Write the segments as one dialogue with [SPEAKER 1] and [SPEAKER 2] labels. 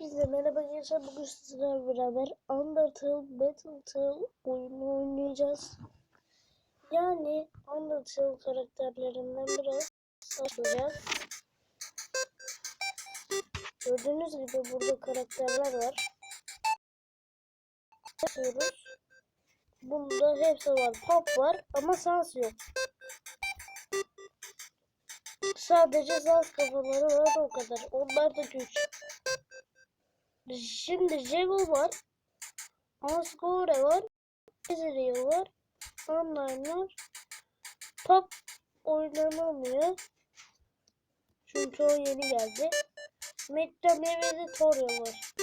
[SPEAKER 1] Hepinize merhaba arkadaşlar. Bugün sizlerle beraber Undertale Battle oyunu oynayacağız. Yani Undertale karakterlerinden biraz savaşacağız. Gördüğünüz gibi burada karakterler var. Yapıyoruz. Bunda hepsi var. Pop var ama sans yok. Sadece sans kafaları var o kadar. Onlar da güç. Şimdi Jewel var. Asgore var. Ezreal var. Online var. Pop oynanamıyor. Çünkü o yeni geldi. Metten ve Toria var.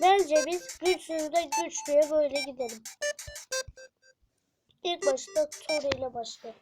[SPEAKER 1] Bence biz güçsüzde güçlüye böyle gidelim. İlk başta Toria ile başlayalım.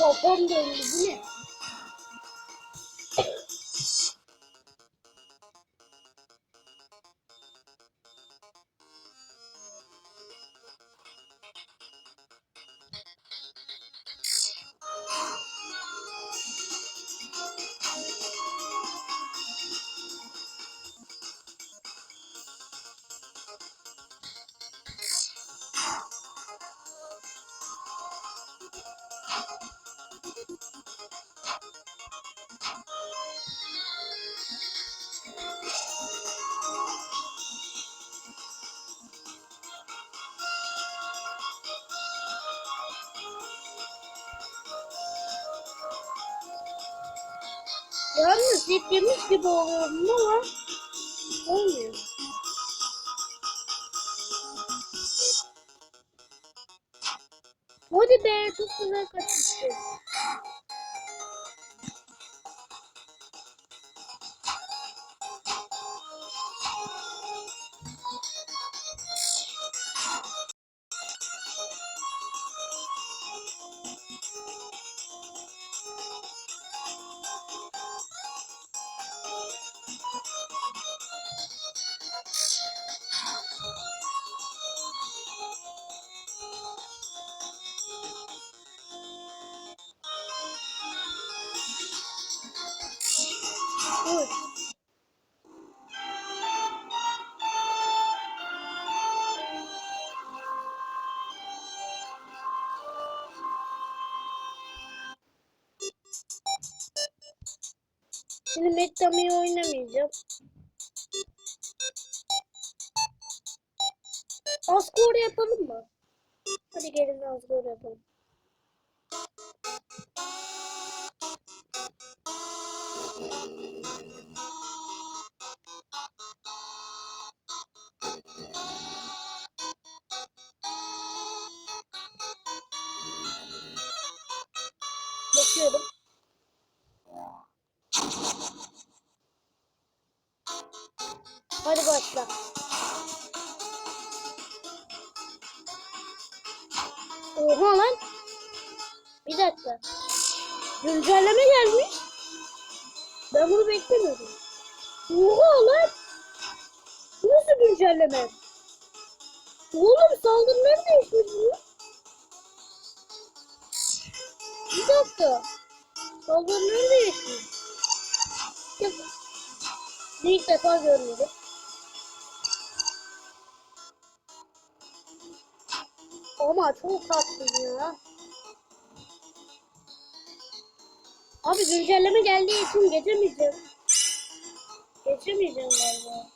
[SPEAKER 1] Bu ne? Yalnız yemiş gibi oluyorum ama olmuyor. Hadi be çok güzel kaçmıştı. Şimdi Mettame'yi oynamayacağım. Asgore yapalım mı? Hadi gelin Asgore yapalım. Bakıyorum. Hadi başla. Oha lan. Bir dakika. Güncelleme gelmiş. Ben bunu beklemiyordum. Oha lan. Nasıl güncelleme? Oğlum saldırıları değişmiş bu. Bir dakika. Saldırıları değişmiş. İlk defa görmedim. Ama çok tatlı ya. Abi güncelleme geldiği için geçemeyeceğim. Geçemeyeceğim galiba.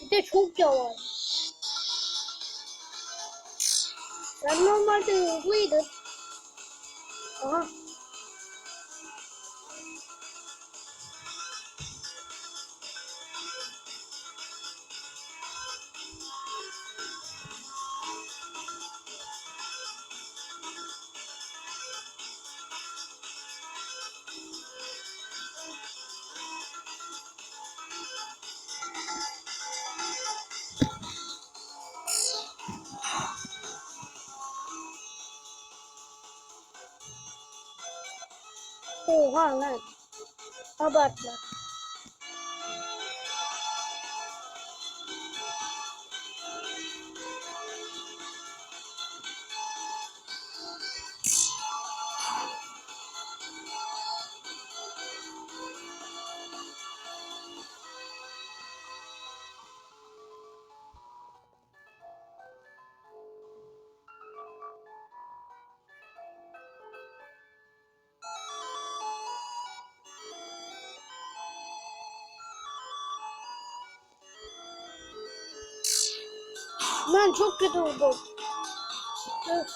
[SPEAKER 1] Bir de çok yavaş. Sen normalde hızlıydın. Aha. Oha lan. Abartma. Lan çok kötü vurdum. Öf.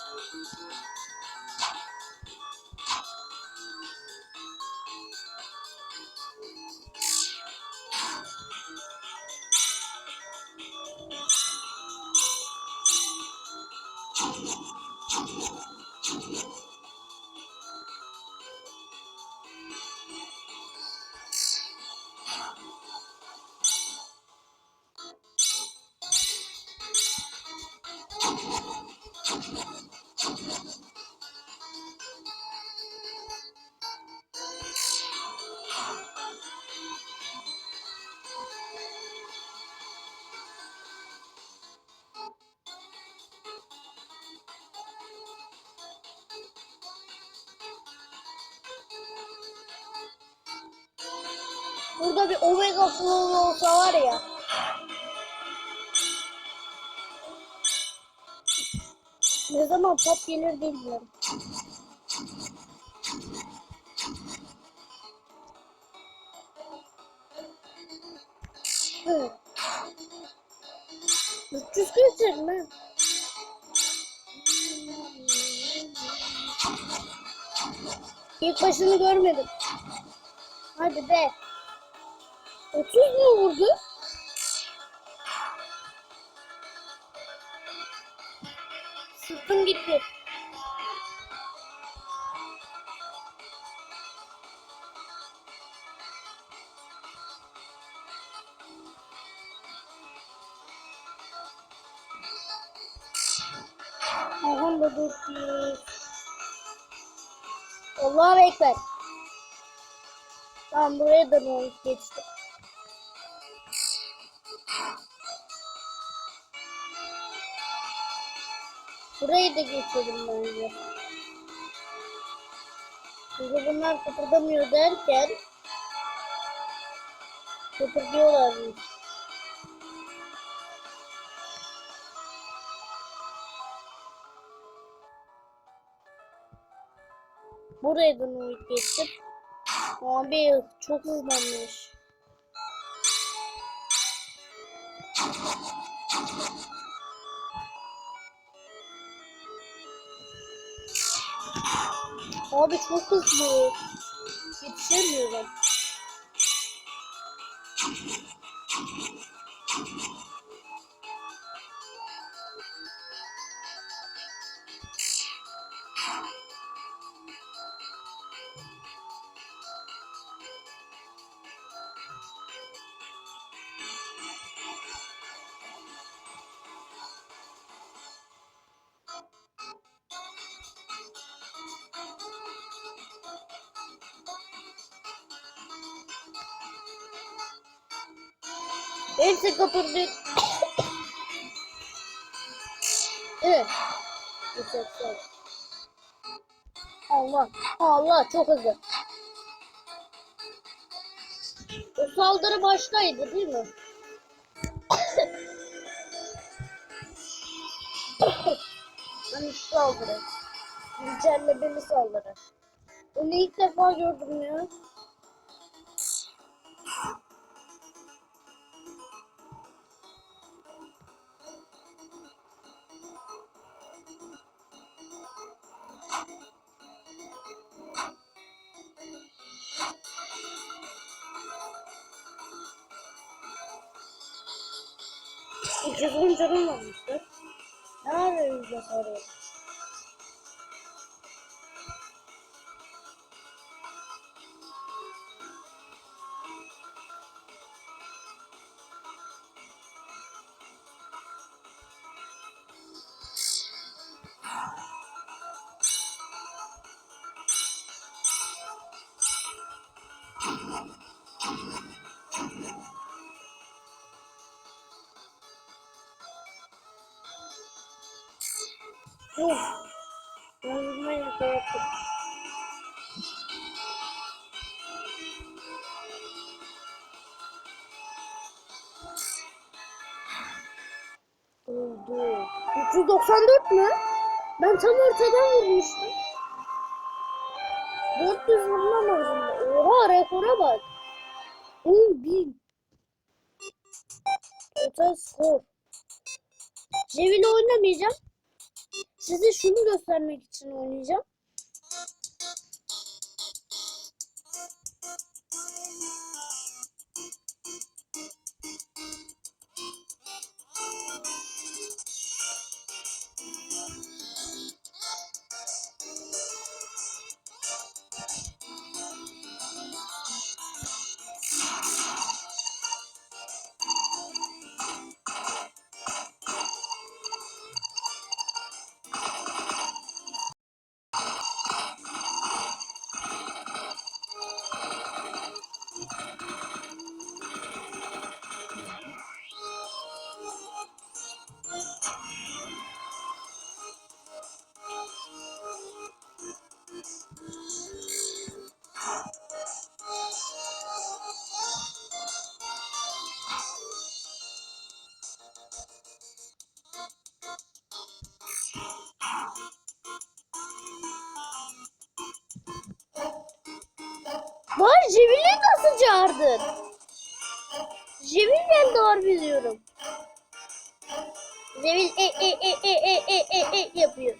[SPEAKER 1] Burada bir Omega Flow olsa var ya. Ne zaman pop gelir bilmiyorum. Hı. 340 mi? İlk başını görmedim. Hadi be. 30 mu vurdu? Sırtım gitti. Aha da dur. Allahu Ekber. Tamam buraya da ne geçti. Burayı da geçelim bence. Çünkü bunlar kıpırdamıyor derken kıpırdıyorlarmış. Buraya da ne geçtim. Abi çok hızlanmış. Abi çok hızlı. Yetişemiyorum. Hepsi kapırdı. evet. Allah. Allah çok hızlı. O saldırı baştaydı değil mi? hani şu saldırı. Güncellemeli saldırı. Onu ilk defa gördüm ya. videoda sonra Oldu. 394 mü? Ben tam ortadan vurmuştum. 400 vurmam lazım. Oha rekora bak. 10.000. Total skor. Jevili oynamayacağım. Size şunu göstermek için oynayacağım. Cemil'i nasıl çağırdın? Cemil geldi harbi diyorum. Cemil e e e e e e e e yapıyor.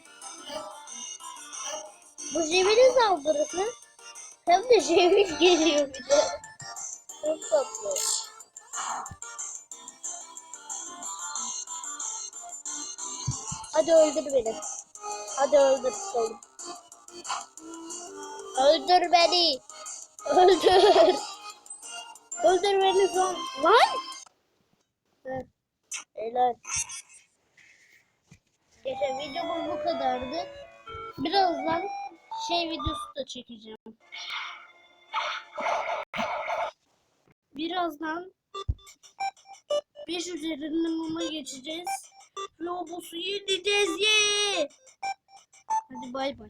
[SPEAKER 1] Bu Cemil'in saldırısı. Hem de Cemil geliyor bir de. Çok tatlı. Hadi öldür beni. Hadi öldür oğlum. Öldür beni. Öldür. Öldür beni son. Lan. Helal. Geçen videomuz bu kadardı. Birazdan şey videosu da çekeceğim. Birazdan 5 üzerinden muma geçeceğiz. Boss'u yeneceğiz. Ye! Hadi bay bay.